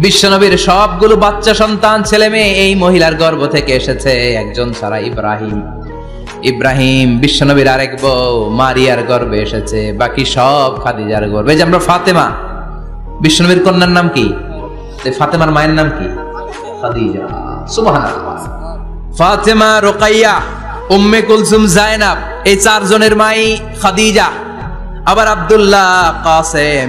বিশ্বনবীর সবগুলো বাচ্চা সন্তান, ছেলে মেয়ে এই মহিলার গর্ভ থেকে এসেছে একজন ছাড়া ইব্রাহিম। ইব্রাহিম বিশ্বনবীর আরেক বউ মারিয়ার গর্ভে এসেছে, বাকি সব খাদিজার এই যে আমরা ফাতেমা, বিশ্বনবীর কন্যার নাম কি? ফাতেমার মায়ের নাম কি? খাদিজা। ফাতেমা, রোকাইয়া, উম্মে কুলসুম, জায়নাব, এই চারজনের মাই খাদিজা। আবার আব্দুল্লাহ, কাসেম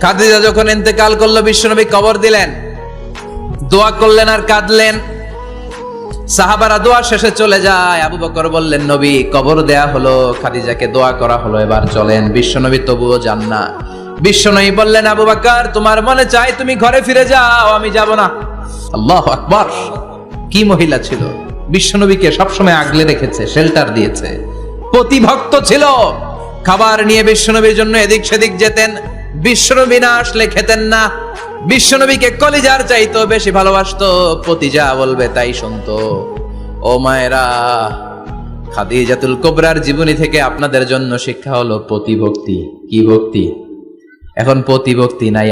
খাদিজা যখন ইন্তেকাল করল, বিশ্বনবী কবর দিলেন। দোয়া করলেন আর কাঁদলেন। সাহাবারা দোয়া শেষে চলে যায়। আবু বকর বললেন, নবী, কবর দেয়া হলো, খাদিজাকে দোয়া করা হলো, এবার চলেন। বিশ্বনবী তবুও যান না। বিশ্বনবী বললেন, আবু বকর, তোমার মনে চাই তুমি ঘরে ফিরে যাও, আমি যাব না। আল্লাহ আকবার। কি মহিলা ছিল? বিশ্বনবীকে সবসময় আগলে রেখেছে শেল্টার দিয়েছে। প্রতিভক্ত ছিল। খাবার নিয়ে বিশ্বনবীর জন্য এদিক সেদিক যেতেন। বিশ্বনবী না না। বিশ্বনবীকে কলিজার চাইতো বেশি ভালোবাসতো। পতিজা বলবে, তাই শুনতো। ও মায়েরা, খাদিজাতুল কোবরার জীবনী থেকে আপনাদের জন্য শিক্ষা হলো প্রতিভক্তি। কি ভক্তি? এখন প্রতিভক্তি নাই